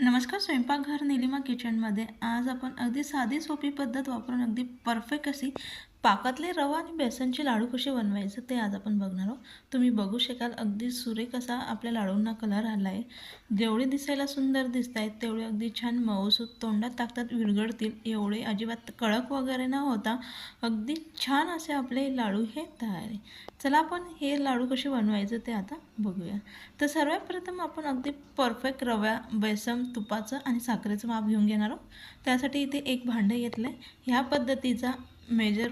नमस्कार स्वयंपाकघर निलिमा किचनमध्ये. आज आपण अगदी साधी सोपी पद्धत वापरून अगदी परफेक्ट अशी पाकातले रवा आणि बेसनचे लाडू कसे बनवायचे ते आज आपण बघणार आहोत. तुम्ही बघू शकाल अगदी सुरेख असा आपल्या लाडूंना कलर आला आहे जेवढे दिसायला सुंदर दिसत आहेत तेवढे अगदी छान मऊसूत तोंडात टाकतात विरघळतील. एवढे अजिबात कडक वगैरे न होता अगदी छान असे आपले लाडू हे तयार आहे. चला आपण हे लाडू कसे बनवायचे ते आता बघूया. तर सर्वात प्रथम आपण अगदी परफेक्ट रव्या बेसन तुपाचं आणि साखरेचं माप घेऊन घेणार आहोत. त्यासाठी इथे एक भांडं घेतलं आहे ह्या पद्धतीचा मेजर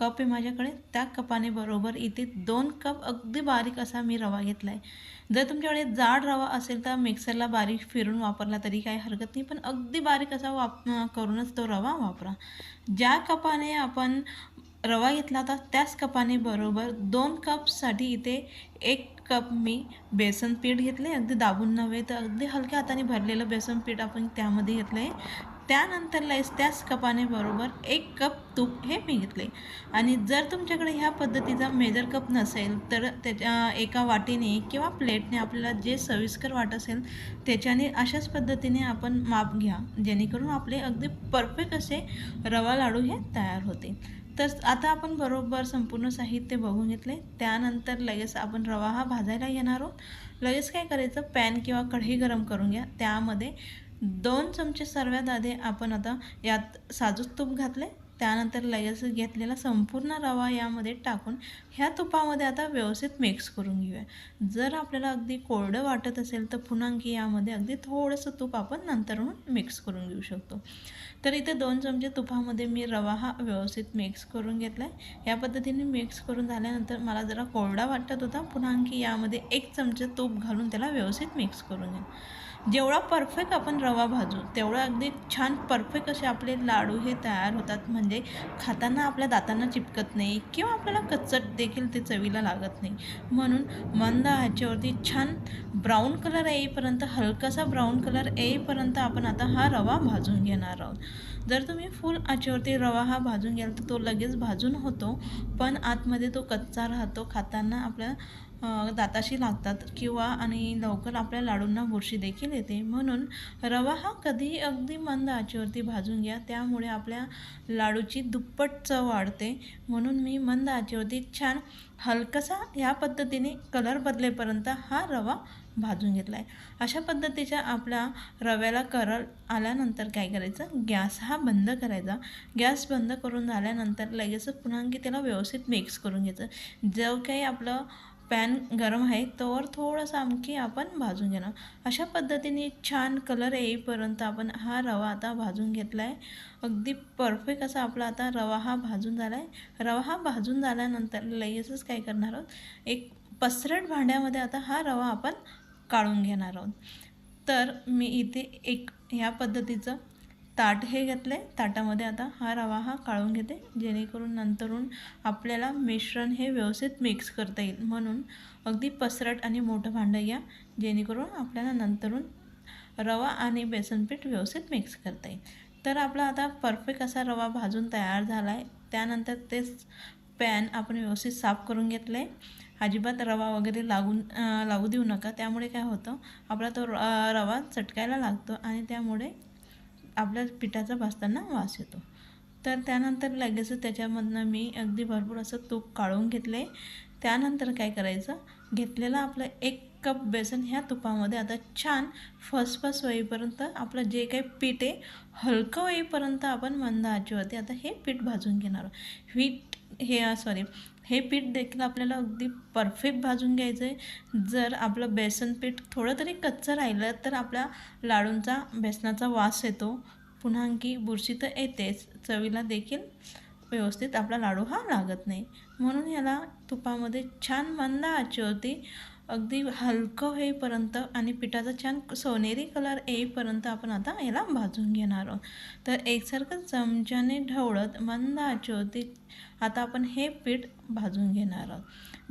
कप आहे माझ्याकडे. त्या कपाने बरोबर इथे दोन कप अगदी बारीक असा मी रवा घेतला आहे जर तुमच्याकडे जाड रवा असेल तर मिक्सरला बारीक फिरून वापरला तरी काही हरकत नाही पण अगदी बारीक असा वाप करूनच तो रवा वापरा. ज्या कपाने आपण रवा घेतला होता त्याच कपाने बरोबर दोन कपसाठी इथे एक कप मी बेसन पीठ घेतले अगदी दाबून नव्हे तर अगदी हलक्या हाताने भरलेलं बेसन पीठ आपण त्यामध्ये घेतलं आहे त्यानंतर लाईस त्याच कपाने बरोबर एक कप तूप हे मी घेतले. आणि जर तुमच्याकडे ह्या पद्धतीचा मेजर कप नसेल तर त्याच्या एका वाटीने किंवा प्लेटने आपल्याला जे सविस्कर वाट असेल त्याच्याने अशाच पद्धतीने आपण माप घ्या जेणेकरून आपले अगदी परफेक्ट असे रवा लाडू हे तयार होते तर आता आपण बरोबर संपूर्ण साहित्य बघून घेतले. त्यानंतर लगेच आपण रवा हा भाजायला येणार आहोत. लगेच काय करायचं? पॅन किंवा कढई गरम करून घ्या. त्यामध्ये दोन चमचे सर्वात आधी आपण आता यात साजूक तूप घातले. त्यानंतर लगेच घेतलेला संपूर्ण रवा यामध्ये टाकून ह्या तुपामध्ये आता व्यवस्थित मिक्स करून घेऊया. जर आपल्याला अगदी कोरडं वाटत असेल तर पुन्हा यामध्ये अगदी थोडंसं तूप आपण नंतरहून मिक्स करून घेऊ शकतो. तर इथे दोन चमचे तुपामध्ये मी रवा हा व्यवस्थित मिक्स करून घेतला आहे या पद्धतीने मिक्स करून झाल्यानंतर मला जरा कोरडा वाटत होता. पुन्हा यामध्ये एक चमचे तूप घालून त्याला व्यवस्थित मिक्स करून घ्या. जेवढा परफेक्ट आपण रवा भाजू तेवढं अगदी छान परफेक्ट असे आपले लाडू हे तयार होतात. म्हणजे खाताना आपल्या दातांना चिपकत नाही किंवा आपल्याला कच्चट देखील ते चवीला लागत नाही. म्हणून मंद ह्याच्यावरती छान ब्राऊन कलर येईपर्यंत हलकासा ब्राऊन कलर येईपर्यंत आपण आता हा रवा भाजून घेणार आहोत. जर तुम्ही फुल आचेवरती रवा हा भाजून घ्याल तर तो लगेच भाजून होतो. पण आतमध्ये तो कच्चा राहतो. खाताना आपल्या दाताशी लागतात किंवा आणि लवकर आपल्या लाडूंना बुरशी देखील येते. म्हणून रवा हा कधीही अगदी मंद आचेवरती भाजून घ्या. त्यामुळे आपल्या लाडूची दुप्पट चव वाढते. म्हणून मी मंद आचेवरती छान हलकसा ह्या पद्धतीने कलर बदलेपर्यंत हा रवा भाजून घेतला आहे अशा पद्धतीच्या आपल्या रव्याला करल आल्यानंतर काय करायचं? गॅस हा बंद करायचा. गॅस बंद करून झाल्यानंतर लगेचच पुन्हा की त्याला व्यवस्थित मिक्स करून घ्यायचं. जो काही आपलं पॅन गरम आहे तोवर थोडंसं आणखी आपण भाजून घेणार. अशा पद्धतीने छान कलर येईपर्यंत आपण हा रवा आता भाजून घेतला आहे अगदी परफेक्ट असा आपला आता रवा हा भाजून झाला आहे रवा हा भाजून झाल्यानंतर लगेचच काय करणार आहोत? एक पसरट भांड्यामध्ये आता हा रवा आपण काढून घेणार आहोत. तर मी इथे एक ह्या पद्धतीचं ताट हे घेतलं आहे ताटामध्ये आता हा रवा हा काढून घेते. जेणेकरून नंतरून आपल्याला मिश्रण हे व्यवस्थित मिक्स करता येईल. म्हणून अगदी पसरट आणि मोठं भांडं घ्या. जेणेकरून आपल्याला नंतरून रवा आणि बेसनपीठ व्यवस्थित मिक्स करता येईल. तर आपला आता परफेक्ट असा रवा भाजून तयार झाला आहे त्यानंतर तेच पॅन आपण व्यवस्थित साफ करून घेतलं आहे अजिबात रवा वगैरे लागून लागू देऊ नका. त्यामुळे काय होतं? आपला तो रवा चटकायला लागतो आणि त्यामुळे आपल्या पिठाचा भाजताना वास येतो. तर त्यानंतर लगेच त्याच्यामधनं मी अगदी भरपूर असं तूप काढून घेतले. त्यानंतर काय करायचं? घेतलेलं आपलं एक कप बेसन ह्या तुपामध्ये आता छान फसफस होईपर्यंत आपलं जे काही पीठ आहे हलकं होईपर्यंत आपण मंद आचेवरती आता हे पीठ भाजून घेणार पीठ हे सॉरी हे पीठ देखील आपल्याला अगदी परफेक्ट भाजून घ्यायचं आहे जर आपलं बेसन पीठ थोडं तरी कच्चं राहिलं तर आपल्या लाडूंचा बेसनाचा वास येतो. पुन्हा आणखी बुरशी तर येतेच. चवीला देखील व्यवस्थित आपला लाडू हा लागत नाही. म्हणून ह्याला तुपामध्ये छान मंद आचेवरती अगदी हलकं होईपर्यंत आणि पिठाचा छान सोनेरी कलर येईपर्यंत आपण आता याला भाजून घेणार आहोत. तर एकसारखं चमच्याने ढवळत मंद आचेवरती आता आपण हे पीठ भाजून घेणार आहोत.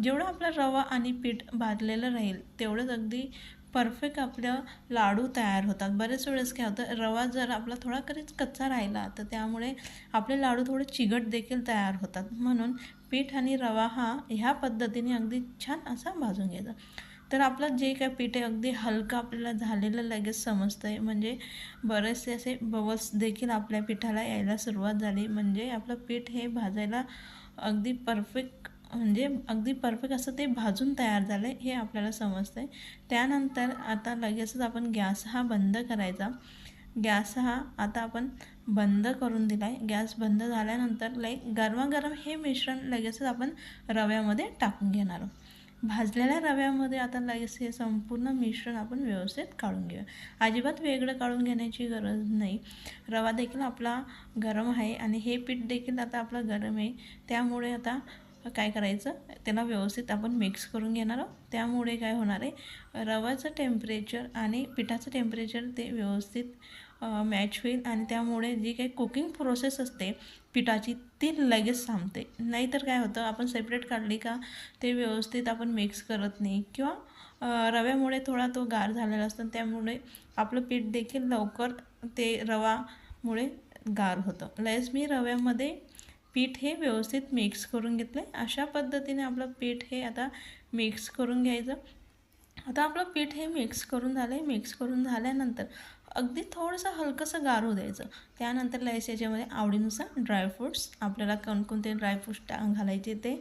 जेवढं आपला रवा आणि पीठ भाजलेलं राहील तेवढंच अगदी परफेक्ट आपलं लाडू तयार होतात. बरेच वेळेस काय होतं रवा जर आपला थोडा कधीच कच्चा राहिला तर त्यामुळे आपले लाडू थोडे चिघट देखील तयार होतात. म्हणून पीठ आणि रवा हा ह्या पद्धतीने अगदी छान असा भाजून घ्यायचा. तर आपलं जे काय पीठ आहे अगदी हलकं आपल्याला झालेलं लगेच समजतं आहे म्हणजे बरेचसे असे बबल्स देखील आपल्या पिठाला यायला सुरुवात झाली. म्हणजे आपलं पीठ हे भाजायला अगदी परफेक्ट म्हणजे अगदी परफेक्ट असं ते भाजून तयार झालं आहे हे आपल्याला समजतं आहे त्यानंतर आता लगेचच आपण गॅस हा बंद करायचा. गॅस हा आता आपण बंद करून दिला आहे गॅस बंद झाल्यानंतर लाईक गरमागरम हे मिश्रण लगेचच आपण रव्यामध्ये टाकून घेणार आहोत. भाजलेल्या रव्यामध्ये आता लगेच हे संपूर्ण मिश्रण आपण व्यवस्थित काढून घेऊया. अजिबात वेगळं काढून घेण्याची गरज नाही. रवा देखील आपला गरम आहे आणि हे पीठ देखील आता आपलं गरम आहे. त्यामुळे आता काय करायचं? त्याला व्यवस्थित आपण मिक्स करून घेणार आहोत. त्यामुळे काय होणार आहे? रवाचं टेम्परेचर आणि पिठाचं टेम्परेचर ते व्यवस्थित मॅच होईल आणि त्यामुळे जी काही कुकिंग प्रोसेस असते पिठाची ती लगेच थांबते. नाहीतर काय होतं आपण सेपरेट काढली का ते व्यवस्थित आपण मिक्स करत नाही. किंवा रव्यामुळे थोडा तो गार झालेला असतो त्यामुळे आपलं पीठ देखील लवकर ते रवामुळे गार होतं. लगेच मी रव्यामध्ये पीठ हे व्यवस्थित मिक्स करून घेतलं आहे अशा पद्धतीने आपलं पीठ हे आता मिक्स करून घ्यायचं. आता आपलं पीठ हे मिक्स करून झालं आहे मिक्स करून झाल्यानंतर अगदी थोडंसं हलकंसं गार होऊ द्यायचं. त्यानंतर लयस याच्यामध्ये आवडीनुसार ड्रायफ्रूट्स आपल्याला कोणकोणते ड्रायफ्रूट्स टा घालायचे ते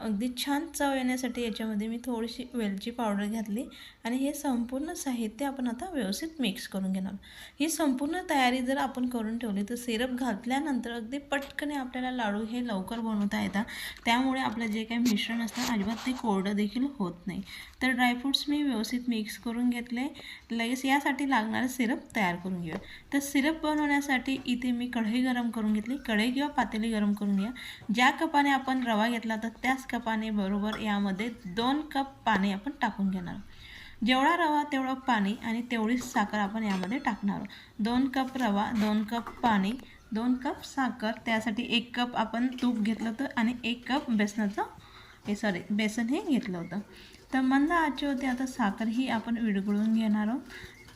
अगदी छान चव येण्यासाठी याच्यामध्ये मी थोडीशी वेलची पावडर घातली आणि हे संपूर्ण साहित्य आपण आता व्यवस्थित मिक्स करून घेणार. ही संपूर्ण तयारी जर आपण करून ठेवली तर सिरप घातल्यानंतर अगदी पटकने आपल्याला लाडू हे लवकर बनवता येतात त्यामुळे आपलं जे काही मिश्रण असतं अजिबात ते कोरडं देखील होत नाही. तर ड्रायफ्रूट्स मी व्यवस्थित मिक्स करून घेतले. लगेच यासाठी लागणारं सिरप तयार करून घेऊया. तर सिरप बनवण्यासाठी इथे मी कढई गरम करून घेतली. कढई किंवा पातेली गरम करून घ्या. ज्या कपाने आपण रवा घेतला तर कप कपाने बरोबर यामध्ये दोन कप पाणी आपण टाकून घेणार. जेवढा रवा तेवढं पाणी आणि तेवढीच साखर आपण यामध्ये टाकणार. दोन कप रवा दोन कप पाणी दोन कप साखर त्यासाठी एक कप आपण तूप घेतलं होतं आणि एक कप बेसनाचं हे सॉरी बेसन हे घेतलं होतं. तर मंद आचे होते आता साखर ही आपण विरघळून घेणार आहोत.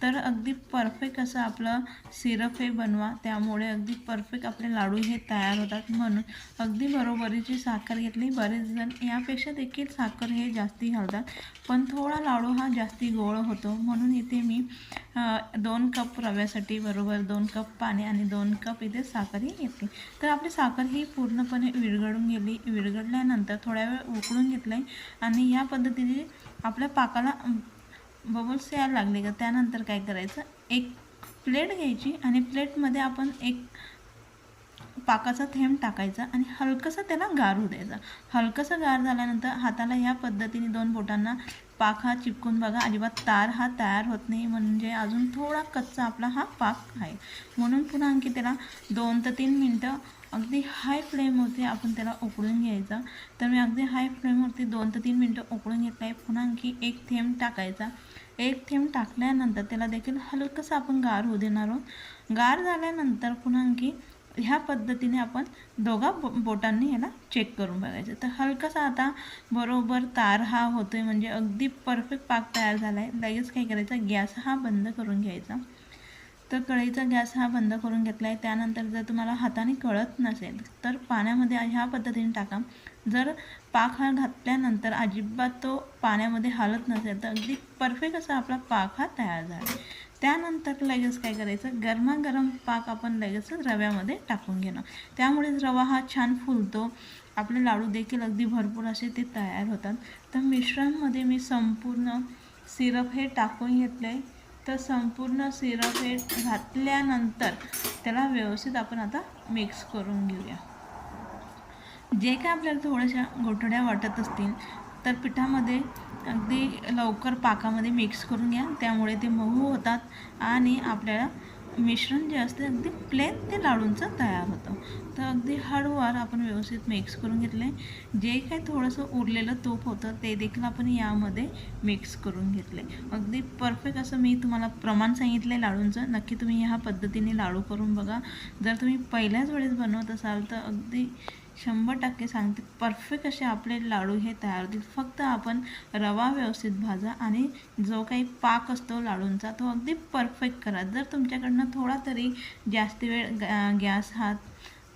तर अगदी परफेक्ट असं आपलं सिरप हे बनवा. त्यामुळे अगदी परफेक्ट आपले लाडू हे तयार होतात. म्हणून अगदी बरोबरीची साखर घेतली. बरेच जण यापेक्षा देखील साखर हे जास्ती घालतात. पण थोडा लाडू हा जास्ती गोळ होतो. म्हणून इथे मी दोन कप रव्यासाठी बरोबर दोन कप पाणी आणि दोन कप इथे साखरही घेतली. तर आपली साखर ही पूर्णपणे विरघळून गेली. विरघळल्यानंतर थोड्या वेळ उकळून घेतलं आहे आणि या पद्धतीने आपल्या पाकाला बबल्स यायला लागले का? त्यानंतर काय करायचं? एक प्लेट घ्यायची आणि प्लेटमध्ये आपण एक पाकाचा थेंब टाकायचा आणि हलकंसं त्याला गार होऊ द्यायचा. हलकंसं गार झाल्यानंतर हाताला ह्या पद्धतीने दोन बोटांना पाक हा चिपकून बघा अजिबात तार हा तयार होत नाही म्हणजे अजून थोडा कच्चा आपला हा पाक आहे. म्हणून पुन्हा आणखी त्याला दोन ते तीन मिनटं अगदी हाय फ्लेमवरती आपण त्याला उकळून घ्यायचा. तर मी अगदी हाय फ्लेमवरती दोन ते तीन मिनटं उकळून घेतलं आहे पुन्हा आणखी एक थेंब टाकायचा. एक थेंब टाकल्यानंतर त्याला देखील हलकंसं आपण गार होऊ देणार आहोत. गार झाल्यानंतर पुन्हा आणखी ह्या पद्धतीने आपण दोघा बो बोटांनी ह्याला चेक करून बघायचं. तर हलकासा आता बरोबर तार हा होतो आहे म्हणजे अगदी परफेक्ट पाक तयार झाला आहे लगेच काय करायचं? गॅस हा बंद करून घ्यायचा. तर कढईचा गॅस हा बंद करून घेतला आहे त्यानंतर जर तुम्हाला हाताने कळत नसेल तर पाण्यामध्ये ह्या पद्धतीने टाका. जर पाक हा घातल्यानंतर अजिबात तो पाण्यामध्ये हालत नसेल तर अगदी परफेक्ट असा आपला पाक हा तयार झाला. त्यानंतर लगेच काय करायचं? गरमागरम पाक आपण लगेचच रव्यामध्ये टाकून घेणं. त्यामुळेच रवा हा छान फुलतो. आपले लाडू देखील अगदी भरपूर असे ते तयार होतात. तर मिश्रणमध्ये मी संपूर्ण सिरप हे टाकून घेतलं आहे तर संपूर्ण सिरप हे घातल्यानंतर त्याला व्यवस्थित आपण आता मिक्स करून घेऊया. जे काय आपल्याला थोड्याशा गोठड्या वाटत असतील तर पिठामध्ये अगदी लवकर पाकामध्ये मिक्स करून घ्या. त्यामुळे ते मऊ होतात आणि आपल्याला मिश्रण जे असते अगदी प्लेन ते लाडूंचं तयार होतं. तर अगदी हळूवार आपण व्यवस्थित मिक्स करून घेतलं. आहे जे काही थोडंसं उरलेलं तूप होतं ते देखील आपण यामध्ये मिक्स करून घेतले. अगदी परफेक्ट असं मी तुम्हाला प्रमाण सांगितलं आहे लाडूंचं. नक्की तुम्ही ह्या पद्धतीने लाडू करून बघा. जर तुम्ही पहिल्याच वेळेस बनवत असाल तर अगदी शंभर टक्के सांगते परफेक्ट असे आपले लाडू हे तयार होतील. फक्त आपण रवा व्यवस्थित भाजा आणि जो काही पाक असतो लाडूंचा तो अगदी परफेक्ट करा. जर तुमच्याकडनं थोडा तरी जास्त वेळ गॅस हा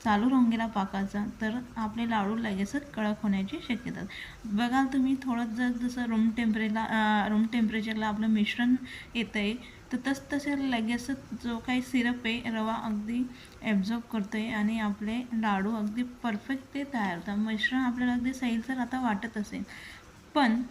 चालू रंगीला गेला पाकाचा तर आपले लाडू लगेचच कडक होण्याची शक्यता बघाल तुम्ही थोडं जर जसं रूम टेम्परेला रूम टेम्परेचरला आपलं मिश्रण येतं आहे तर तस तसे लगेचच जो काही सिरप आहे रवा अगदी ॲब्झॉर्ब करतो आहे आणि आपले लाडू अगदी परफेक्टली तयार होतात. मिश्रण आपल्याला अगदी सैलसर आता वाटत असेल. पण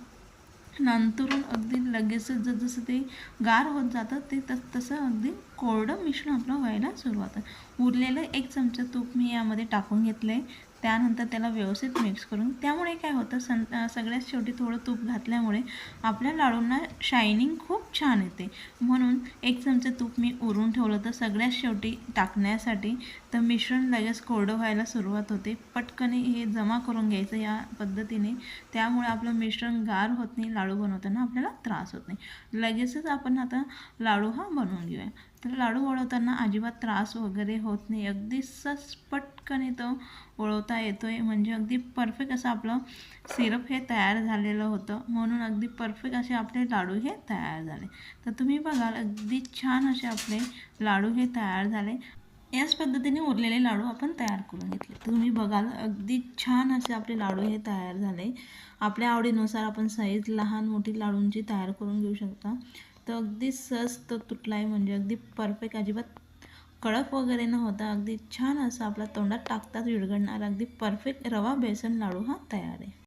नंतरून अगदी लगेचच जसं ते गार होत जातं ते तस तसं अगदी कोरडं मिश्रण आपलं व्हायला सुरुवात उरलेलं एक चमचा तूप मी यामध्ये टाकून घेतलं आहे त्यानंतर त्याला व्यवस्थित मिक्स करून. त्यामुळे काय होतं सं सगळ्यात शेवटी थोडं तूप घातल्यामुळे आपल्या लाडूंना शायनिंग खूप छान येते. म्हणून एक चमचा तूप मी उरून ठेवलं तर सगळ्यात शेवटी टाकण्यासाठी. तर मिश्रण लगेच कोरडं व्हायला सुरुवात होते. पटकन हे जमा करून घ्यायचं या पद्धतीने. त्यामुळे आपलं मिश्रण गार होत नाही लाडू बनवताना आपल्याला त्रास होत नाही. लगेचच आपण आता लाडू हा बनवून घेऊया. लाडू वळवताना अजिबात त्रास वगैरे होत नाही. अगदी सस पटकन तो वळवता येतो आहे म्हणजे अगदी परफेक्ट असं आपलं सिरप हे तयार झालेलं होतं. म्हणून अगदी परफेक्ट असे आपले लाडू हे तयार झाले. तर तुम्ही बघाल अगदी छान असे आपले लाडू हे तयार झाले. याच पद्धतीने उरलेले लाडू आपण तयार करून घेतले. तुम्ही बघाल अगदी छान असे आपले लाडू हे तयार झाले. आपल्या आवडीनुसार आपण साईज लहान मोठी लाडूंची तयार करून घेऊ शकता. तर अगदी सहज तो तुटला आहे म्हणजे अगदी परफेक्ट अजिबात कडक वगैरे न होता अगदी छान असं आपल्या तोंडात टाकताच विरघळणार अगदी परफेक्ट रवा बेसन लाडू हा तयार आहे.